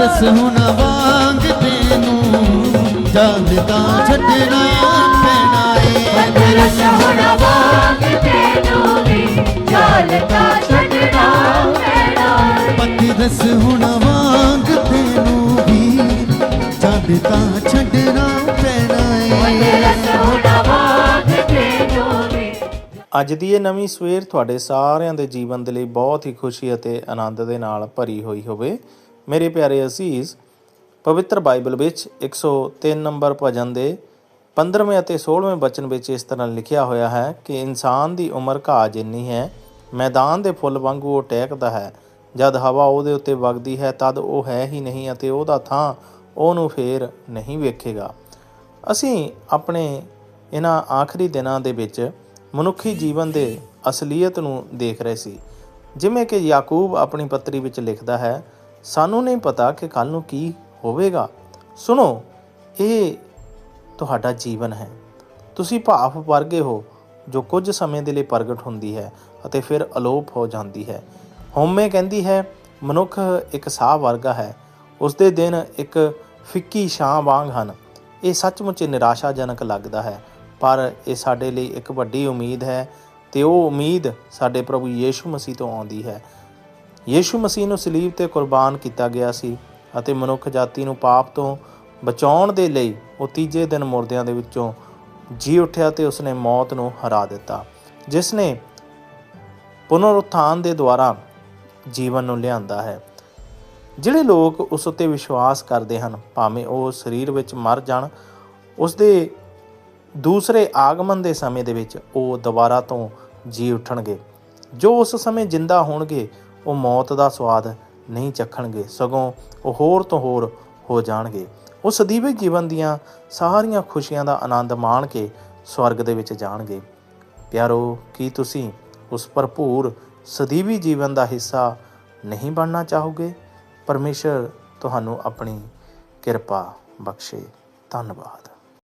ਹੁਣ ਵਾਂਗ ਤੈਨੂੰ ਜਲਦਾ ਛੱਡਣਾ ਪੈਣਾ ਏ। ਪੰਦਰਸ ਹੁਣ ਵਾਂਗ ਤੈਨੂੰ ਵੀ ਚੱਲਦਾ ਛੱਡਣਾ ਪੈਣਾ ਏ। ਪਤਰਸ ਹੁਣ ਵਾਂਗ ਤੈਨੂੰ ਵੀ ਜਲਦਾ ਛੱਡਣਾ ਪੈਣਾ ਏ। ਪੰਦਰਸ ਹੁਣ ਵਾਂਗ ਤੈਨੂੰ ਵੀ ਅੱਜ ਦੀ ਇਹ ਨਵੀਂ ਸਵੇਰ ਤੁਹਾਡੇ ਸਾਰਿਆਂ ਦੇ ਜੀਵਨ ਦੇ ਲਈ ਬਹੁਤ ਹੀ ਖੁਸ਼ੀ ਅਤੇ ਆਨੰਦ ਦੇ ਨਾਲ ਭਰੀ ਹੋਈ ਹੋਵੇ। ਮੇਰੇ ਪਿਆਰੇ ਅਜ਼ੀਜ਼ ਪਵਿੱਤਰ ਬਾਈਬਲ ਵਿੱਚ 103 ਨੰਬਰ ਭਜਨ ਦੇ 15ਵੇਂ ਅਤੇ 16ਵੇਂ ਬਚਨ ਵਿੱਚ ਇਸ ਤਰ੍ਹਾਂ ਲਿਖਿਆ ਹੋਇਆ ਹੈ ਕਿ ਇਨਸਾਨ ਦੀ ਉਮਰ ਘਾਹ ਜਿੰਨੀ ਹੈ, ਮੈਦਾਨ ਦੇ ਫੁੱਲ ਵਾਂਗੂ ਉਹ ਟਹਿਕਦਾ ਹੈ। ਜਦ ਹਵਾ ਉਹਦੇ ਉੱਤੇ ਵਗਦੀ ਹੈ, ਤਦ ਉਹ ਹੈ ਹੀ ਨਹੀਂ ਅਤੇ ਉਹਦਾ ਥਾਂ ਉਹਨੂੰ ਫੇਰ ਨਹੀਂ ਵੇਖੇਗਾ। ਅਸੀਂ ਆਪਣੇ ਇਹਨਾਂ ਆਖਰੀ ਦਿਨਾਂ ਦੇ ਵਿੱਚ ਮਨੁੱਖੀ ਜੀਵਨ ਦੇ ਅਸਲੀਅਤ ਨੂੰ ਦੇਖ ਰਹੇ ਸੀ। ਜਿਵੇਂ ਕਿ ਯਾਕੂਬ ਆਪਣੀ ਪੱਤਰੀ ਵਿੱਚ ਲਿਖਦਾ ਹੈ ਸਾਨੂੰ ਨਹੀਂ ਪਤਾ ਕਿ ਕੱਲ ਨੂੰ ਕੀ ਹੋਵੇਗਾ। ਸੁਣੋ, ਇਹ ਤੁਹਾਡਾ ਜੀਵਨ ਹੈ। ਤੁਸੀਂ ਭਾਫ ਵਰਗੇ ਹੋ, ਜੋ ਕੁਝ ਸਮੇਂ ਦੇ ਲਈ ਪ੍ਰਗਟ ਹੁੰਦੀ ਹੈ ਅਤੇ ਫਿਰ ਅਲੋਪ ਹੋ ਜਾਂਦੀ ਹੈ। ਹੋਮੇ ਕਹਿੰਦੀ ਹੈ, ਮਨੁੱਖ ਇੱਕ ਸਾਹ ਵਰਗਾ ਹੈ। ਉਸ ਦੇ ਦਿਨ ਇੱਕ ਫਿੱਕੀ ਛਾਂ ਵਾਂਗ ਹਨ। ਇਹ ਸੱਚਮੁੱਚ ਨਿਰਾਸ਼ਾਜਨਕ ਲੱਗਦਾ ਹੈ, ਪਰ ਇਹ ਸਾਡੇ ਲਈ ਇੱਕ ਵੱਡੀ ਉਮੀਦ ਹੈ ਤੇ ਉਹ ਉਮੀਦ ਸਾਡੇ ਪ੍ਰਭੂ ਯੀਸ਼ੂ ਮਸੀਹ ਤੋਂ ਆਉਂਦੀ ਹੈ। ਯੀਸ਼ੂ ਮਸੀਹ ਨੂੰ ਸਲੀਬ ਤੇ ਕੁਰਬਾਨ ਕੀਤਾ ਗਿਆ ਸੀ ਅਤੇ ਮਨੁੱਖ ਜਾਤੀ ਨੂੰ ਪਾਪ ਤੋਂ ਬਚਾਉਣ ਦੇ ਲਈ ਉਹ ਤੀਜੇ ਦਿਨ ਮੁਰਦਿਆਂ ਦੇ ਵਿੱਚੋਂ ਜੀ ਉੱਠਿਆ ਤੇ ਉਸਨੇ ਮੌਤ ਨੂੰ ਹਰਾ ਦਿੱਤਾ, ਜਿਸ ਨੇ ਪੁਨਰੁත්ਥਾਨ ਦੇ ਦੁਆਰਾ ਜੀਵਨ ਨੂੰ ਲਿਆਂਦਾ ਹੈ। ਜਿਹੜੇ ਲੋਕ ਉਸ ਉੱਤੇ ਵਿਸ਼ਵਾਸ ਕਰਦੇ ਹਨ, ਭਾਵੇਂ ਉਹ ਸਰੀਰ ਵਿੱਚ ਮਰ ਜਾਣ ਉਸ ਦੇ ਦੂਸਰੇ ਆਗਮਨ ਦੇ ਸਮੇਂ ਦੇ ਵਿੱਚ ਉਹ ਦੁਬਾਰਾ ਤੋਂ ਜੀ ਉੱਠਣਗੇ। ਜੋ ਉਸ ਸਮੇਂ ਜਿੰਦਾ ਹੋਣਗੇ ਉਹ ਮੌਤ ਦਾ ਸਵਾਦ ਨਹੀਂ ਚੱਖਣਗੇ, ਸਗੋਂ ਉਹ ਹੋਰ ਤੋਂ ਹੋਰ ਹੋ ਜਾਣਗੇ। ਉਹ ਸਦੀਵੀ ਜੀਵਨ ਦੀਆਂ ਸਾਰੀਆਂ ਖੁਸ਼ੀਆਂ ਦਾ ਆਨੰਦ ਮਾਣ ਕੇ ਸਵਰਗ ਦੇ ਵਿੱਚ ਜਾਣਗੇ। ਪਿਆਰੋ, ਕੀ ਤੁਸੀਂ ਉਸ ਭਰਪੂਰ ਸਦੀਵੀ ਜੀਵਨ ਦਾ ਹਿੱਸਾ ਨਹੀਂ ਬਣਨਾ ਚਾਹੋਗੇ? ਪਰਮੇਸ਼ਰ, ਤੁਹਾਨੂੰ ਆਪਣੀ ਕਿਰਪਾ ਬਖਸ਼ੇ। ਧੰਨਵਾਦ।